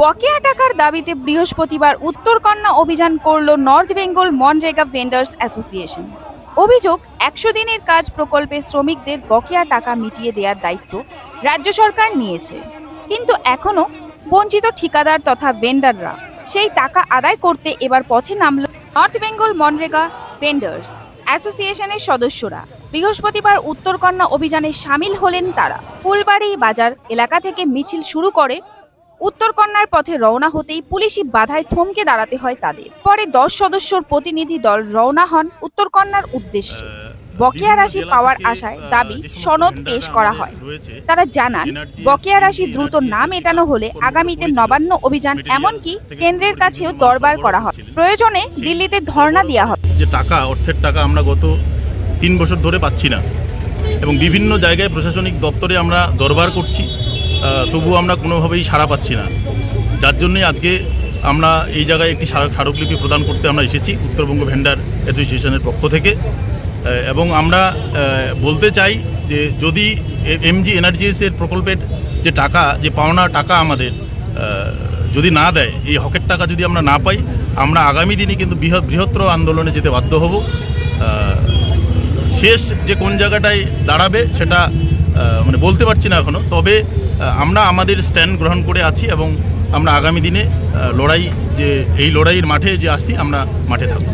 বকেয়া টাকার দাবিতে বৃহস্পতিবার উত্তরকন্যা অভিযান করল north Bengal MNREGA vendors association. অভিযোগ, একশো দিনের কাজ প্রকল্পে শ্রমিকদের বকেয়া টাকা মিটিয়ে দেওয়ার দায়িত্ব রাজ্য সরকার নিয়েছে। কিন্তু এখনও বঞ্চিত ঠিকাদার তথা ভেন্ডাররা সেই টাকা আদায় করতে এবার পথে নামল নর্থ বেঙ্গল মনরেগা ভেন্ডার্স অ্যাসোসিয়েশনের সদস্যরা। বৃহস্পতিবার উত্তরকন্যা অভিযানে সামিল হলেন তারা। ফুলবাড়ি বাজার এলাকা থেকে মিছিল শুরু করে উত্তরকন্যার পথে রওনা হতেই পুলিশি বাধায় থমকে দাঁড়াতে হয় তাদের। পরে দশ সদস্যর প্রতিনিধি দল রওনা হন উত্তরকন্যার উদ্দেশ্যে। বকেয়া রাশি পাওয়ার আশায় দাবি সনদ পেশ করা হয়। তারা জানান বকেয়া রাশি দ্রুত না মেটানো হলে আগামীতে নবান্ন অভিযান এমনকি কেন্দ্রের কাছেও দরবার করা হবে প্রয়োজনে দিল্লিতে ধর্ণা দেওয়া হবে। যে টাকা অর্থের টাকা আমরা গত তিন বছর ধরে পাচ্ছি না। এবং বিভিন্ন জায়গায় প্রশাসনিক দপ্তরে আমরা দরবার করছি। তবুও আমরা কোনোভাবেই সাড়া পাচ্ছি না। যার জন্যই আজকে আমরা এই জায়গায় একটি স্মারক- স্মারকলিপি প্রদান করতে আমরা এসেছি উত্তরবঙ্গ ভেন্ডার অ্যাসোসিয়েশনের পক্ষ থেকে। এবং আমরা বলতে চাই যে যদি এমজি এনার্জিএসের প্রকল্পের যে টাকা, যে পাওনা টাকা আমাদের যদি না দেয়, এই হকের টাকা যদি আমরা না পাই, আমরা আগামী দিনে কিন্তু বৃহৎ বৃহত্তর আন্দোলনে যেতে বাধ্য হব। শেষ যে কোন জায়গাটায় দাঁড়াবে, সেটা মানে বলতে পারছি না এখনও তবে আমরা আমাদের স্ট্যান্ড গ্রহণ করে আছি এবং আমরা আগামী দিনে লড়াই যে, এই লড়াইয়ের মাঠে যে আসছি, আমরা মাঠে থাকব।